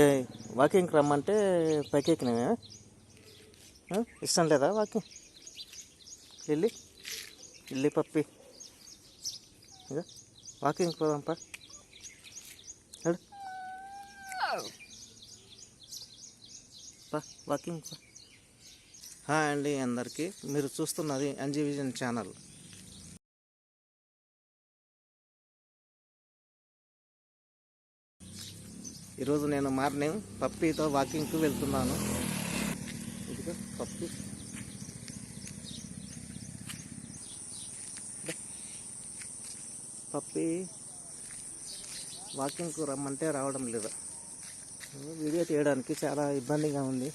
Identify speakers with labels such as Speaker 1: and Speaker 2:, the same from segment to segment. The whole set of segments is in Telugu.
Speaker 1: ఏ వాకింగ్కి రమ్మంటే పైకి ఎక్కినావే ఇష్టం లేదా వాకింగ్ వెళ్ళి వెళ్ళి పప్పి. ఇక వాకింగ్ పోదాంపా పా. వాకింగ్ పా. హాయ్ అండి అందరికీ. మీరు చూస్తున్నది ఎన్జీ విజన్ ఛానల్. ఈరోజు నేను మార్నింగ్ పప్పీతో వాకింగ్కి వెళ్తున్నాను. ఇదిగో పప్పి. పప్పి వాకింగ్కు రమ్మంటే రావడం లేదు. వీడియో తీయడానికి చాలా ఇబ్బందిగా ఉంది.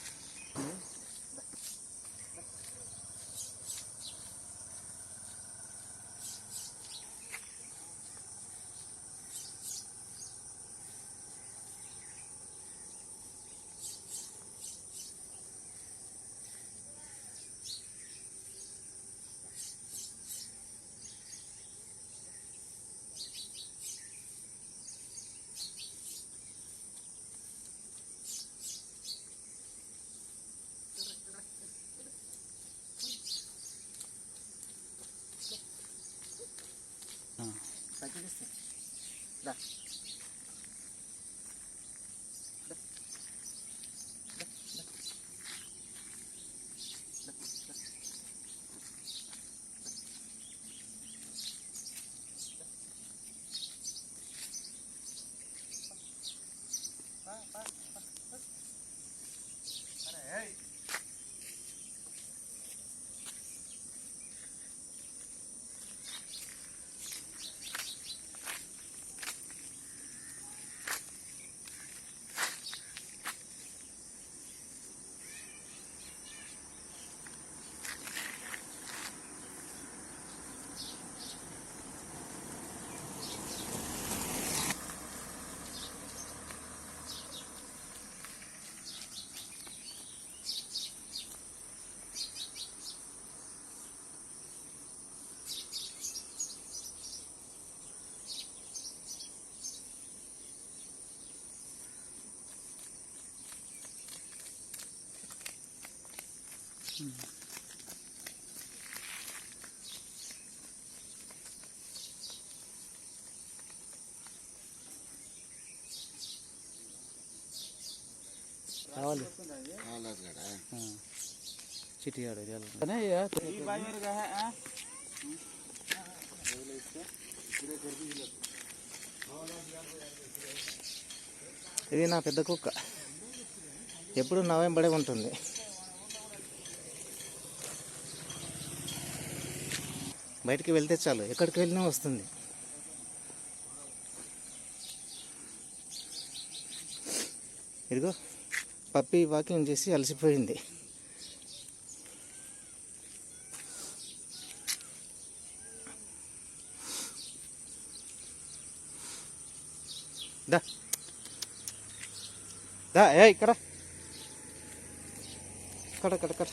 Speaker 1: కావాలి చిటి ఆడు ఇది నా పెద్ద కుక్క. ఎప్పుడు నవంబడే ఉంటుంది. బయటికి వెళ్తే చాలు. ఎక్కడికి వెళ్ళినా వస్తుంది. ఇదిగో పప్పి వాకింగ్ చేసి అలసిపోయింది. దా. దా ఏ ఇక్కడ. ఇక్కడ ఇక్కడ ఇక్కడ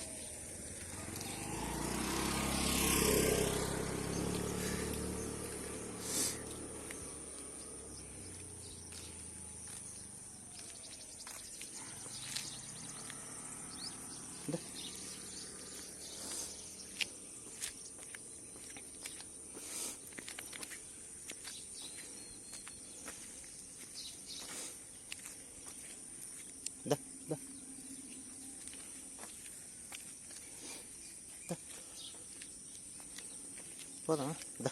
Speaker 1: పోదా దా.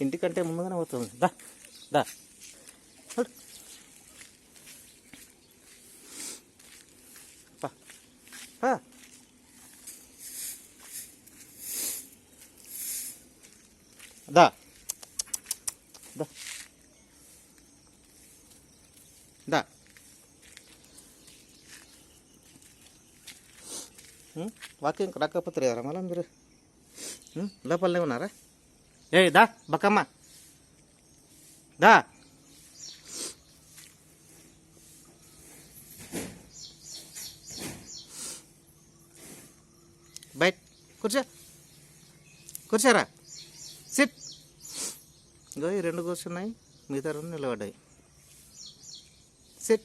Speaker 1: ఇంటికంటే ముందుగానే పోతుంది. దా దా. పా పా దా దా దా వాకింగ్ రాకపోతే రా మళ్ళీ మీరు. లోపలనే ఉన్నారా? ఏ దా బక్కమ్మ. దా. కూర్చో. కూర్చోరా. సిట్. ఇగో ఈ రెండు కూర్చున్నాయి మిగతా రెండు నిలబడ్డాయి. సిట్.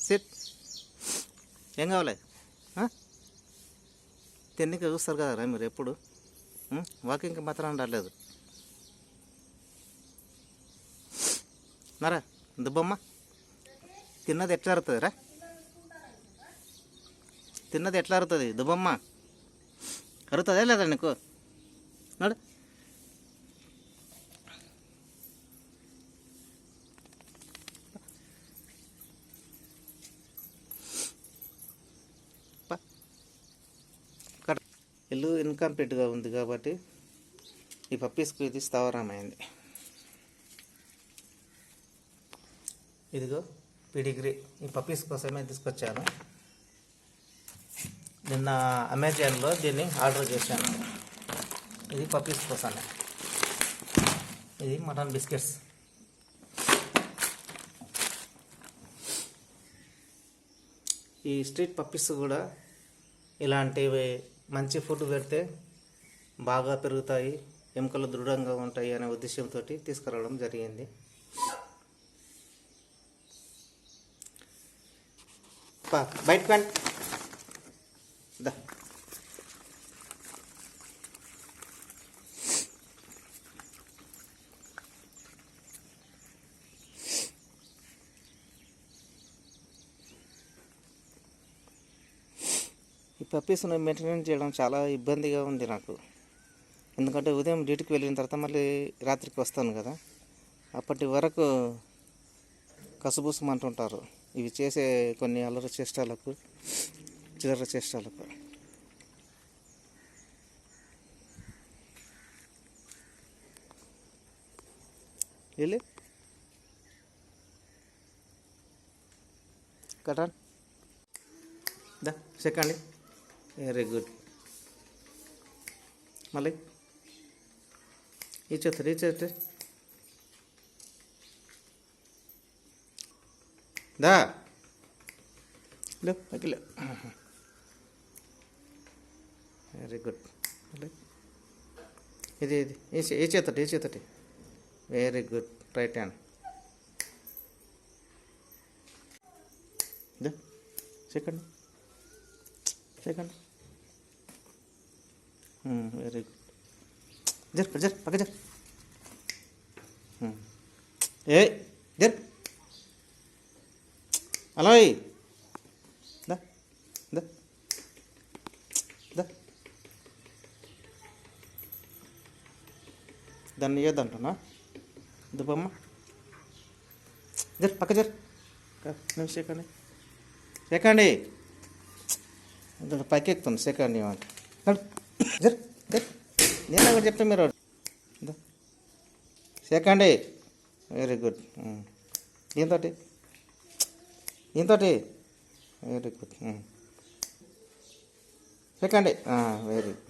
Speaker 1: సిట్. ఏం కావాలి? తిన్నకి చూస్తారు కదరా మీరు ఎప్పుడు? వాకింగ్కి మాత్రం రాలేదు. మరా దుబ్బమ్మ తిన్నది ఎట్లా అరుతుంది రా? తిన్నది ఎట్లా అరుతుంది? దుబ్బమ్మ అరుతుందా లేదా నీకు? నడు. ఇల్లు ఇన్కంప్లీట్గా ఉంది కాబట్టి ఈ పప్పీస్కు ఇది స్థావరమైంది. ఇదిగో పిడిగ్రీ. ఈ పప్పీస్ కోసమే తీసుకొచ్చాను. నిన్న అమెజాన్లో దీన్ని ఆర్డర్ చేశాను. ఇది పప్పీస్ కోసమే. ఇది మటన్ బిస్కెట్స్. ఈ స్ట్రీట్ పప్పీస్ కూడా ఇలాంటివి మంచి ఫుడ్ పెడితే బాగా పెరుగుతాయి ఎముకలు దృఢంగా ఉంటాయి అనే ఉద్దేశంతో తీసుకురావడం జరిగింది. పా బయటకు ఈ పప్పీస్ని మెయింటెనెన్స్ చేయడం చాలా ఇబ్బందిగా ఉంది నాకు. ఎందుకంటే ఉదయం డ్యూటీకి వెళ్ళిన తర్వాత మళ్ళీ రాత్రికి వస్తాను కదా. అప్పటి వరకు కసుబూసమంటుంటారు. ఇవి చేసే కొన్ని అల్లరి చేష్టాలకు చిల్లర చేష్టాలకు. వెళ్ళి. కటాన్ దా చెక్కండి వెరీ గుడ్ మళ్ళీ. ఈ చేస్తారు ఈ చేస్తే దా. లేవు పైకి లేవు వెరీ గుడ్ ఇది ఇది. ఏ చేతటి ఏ చేతటి very good right hand second. Second very good జర్ జర్ పక్క జర్ ఏ జర్ అలాయ్ దా దా దా దాన్ని ఇయ్యద్దంటున్నా దుబ్బమ్మ జర్ పక్క జర్ నిమిషం ఎక్కండి ఎక్కండి ఇక్కడ పైకి ఎక్కుతుంది సెకండ్ ఏమంటే జర్ నేను ఒకటి చెప్తే మీరు సెకండ్ వెరీ గుడ్ దీంతో దీంతో very good second very good